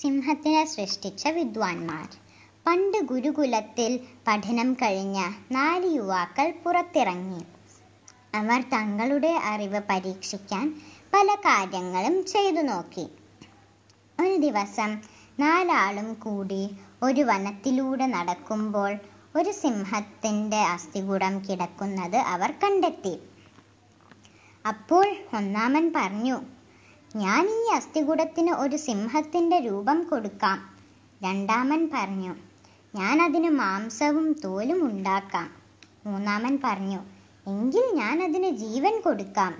സിംഹത്തിനെ സൃഷ്ടിച്ച വിദ്വാൻമാർ. പണ്ട് ഗുരുകുലത്തിൽ പഠനം കഴിഞ്ഞ നാല് യുവാക്കൾ പുറത്തിറങ്ങി. അവർ തങ്ങളുടെ അറിവ് പരീക്ഷിക്കാൻ പല കാര്യങ്ങളും ചെയ്തു നോക്കി. ഒരു ദിവസം നാലാളും കൂടി ഒരു വനത്തിലൂടെ നടക്കുമ്പോൾ ഒരു സിംഹത്തിന്റെ അസ്ഥികൂടം കിടക്കുന്നത് അവർ കണ്ടെത്തി. അപ്പോൾ ഒന്നാമൻ പറഞ്ഞു ഞാൻ ഈ അസ്ഥികൂടത്തിന് ഒരു സിംഹത്തിന്റെ രൂപം കൊടുക്കാം. രണ്ടാമൻ പറഞ്ഞു ഞാൻ അതിന് മാംസവും തോലും ഉണ്ടാക്കാം. മൂന്നാമൻ പറഞ്ഞു എങ്കിൽ ഞാൻ അതിന് ജീവൻ കൊടുക്കാം.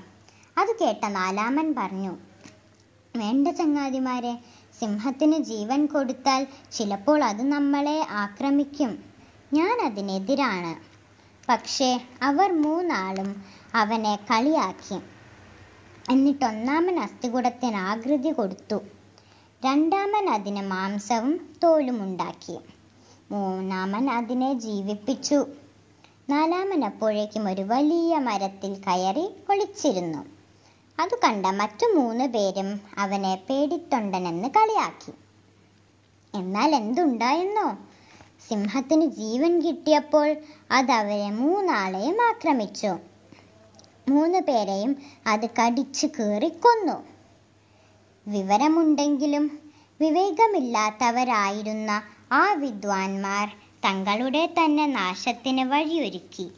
അത് കേട്ട നാലാമൻ പറഞ്ഞു വേണ്ട ചങ്ങാതിമാരെ സിംഹത്തിന് ജീവൻ കൊടുത്താൽ ചിലപ്പോൾ അത് നമ്മളെ ആക്രമിക്കും. ഞാൻ അതിനെതിരാണ് പക്ഷേ അവർ മൂന്നാളും അവനെ കളിയാക്കി. എന്നിട്ട് ഒന്നാമൻ അസ്ഥികൂടത്തിന് ആകൃതി കൊടുത്തു. രണ്ടാമൻ അതിന് മാംസവും തോലും ഉണ്ടാക്കി. മൂന്നാമൻ അതിനെ ജീവിപ്പിച്ചു. നാലാമൻ അപ്പോഴേക്കും ഒരു വലിയ മരത്തിൽ കയറി ഒളിച്ചിരുന്നു. അത് കണ്ട മറ്റു മൂന്ന് പേരും അവനെ പേടിത്തൊണ്ടനെന്ന് കളിയാക്കി. എന്നാൽ എന്തുണ്ടായെന്നോ? സിംഹത്തിന് ജീവൻ കിട്ടിയപ്പോൾ അത് അവരെ മൂന്നാളെയും ആക്രമിച്ചു. മൂന്ന് പേരെയും അത് കടിച്ചു കീറി കൊന്നു. വിവരമുണ്ടെങ്കിലും വിവേകമില്ലാത്തവരായിരുന്ന ആ വിദ്വാൻമാർ തങ്ങളുടെ തന്നെ നാശത്തിന് വഴിയൊരുക്കി.